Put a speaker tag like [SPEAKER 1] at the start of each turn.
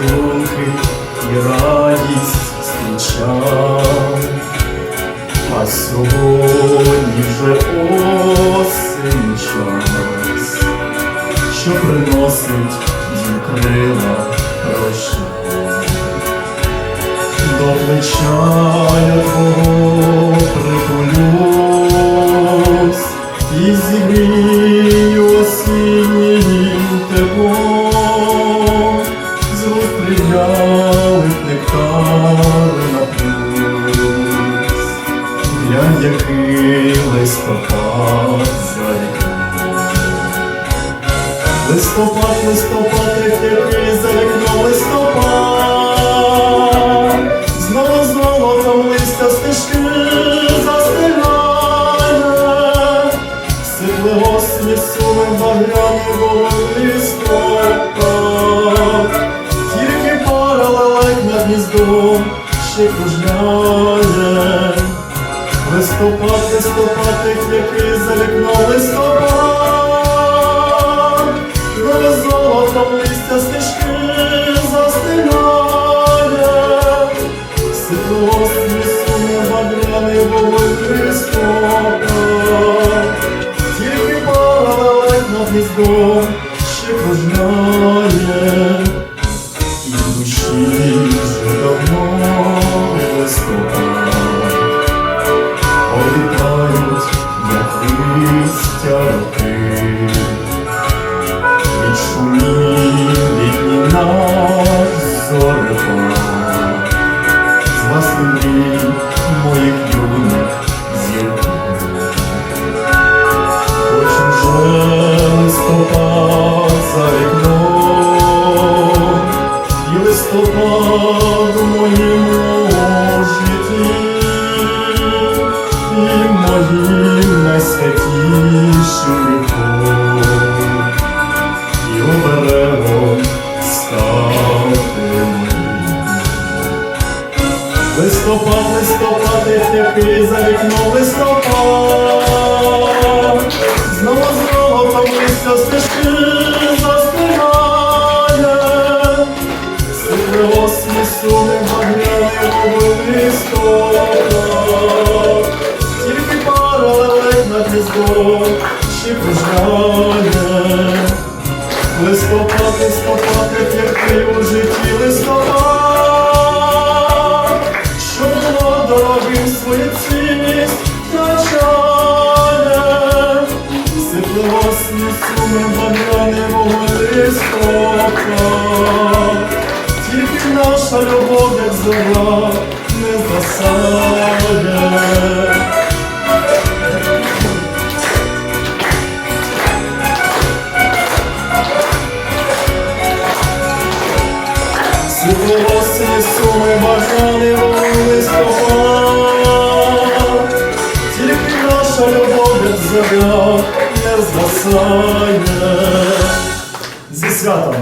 [SPEAKER 1] і і радість зустрічав, а сьогодні вже осень час, що приносить їм крила прощай. До плеча твого листопад за. Листопад, листопад, який за вікном листопад, знову знову там листя стежки застигає, сипле осні суне багряний вогонь листопад, тільки пара лелек над гніздом ще кружляє. Листопад, листопад, який за вікном листопад, золотом листя стежки застигає, Сиплосні суне багряний вогонь листопад, Тільки над гніздом ще кружляє, І душі листя роки, від шумів з власних мрій моїх юних зірків. Хоч уже віком, і оберегом стати. Листопад, листопад, який за вікном листопад, знову знову там листя стежки застигає, сипле осні суне тільки пара над гніздом ще кружляє. Листопад, листопад, який у житті листопад, що було дорогим свою цінність втрачає, сипле осні суми багряний вогонь листопад, тільки наша любов, як зоря, не засає. Світлосні суми бажани листопад, тільки наша любов зоря не згасає. Зі святом!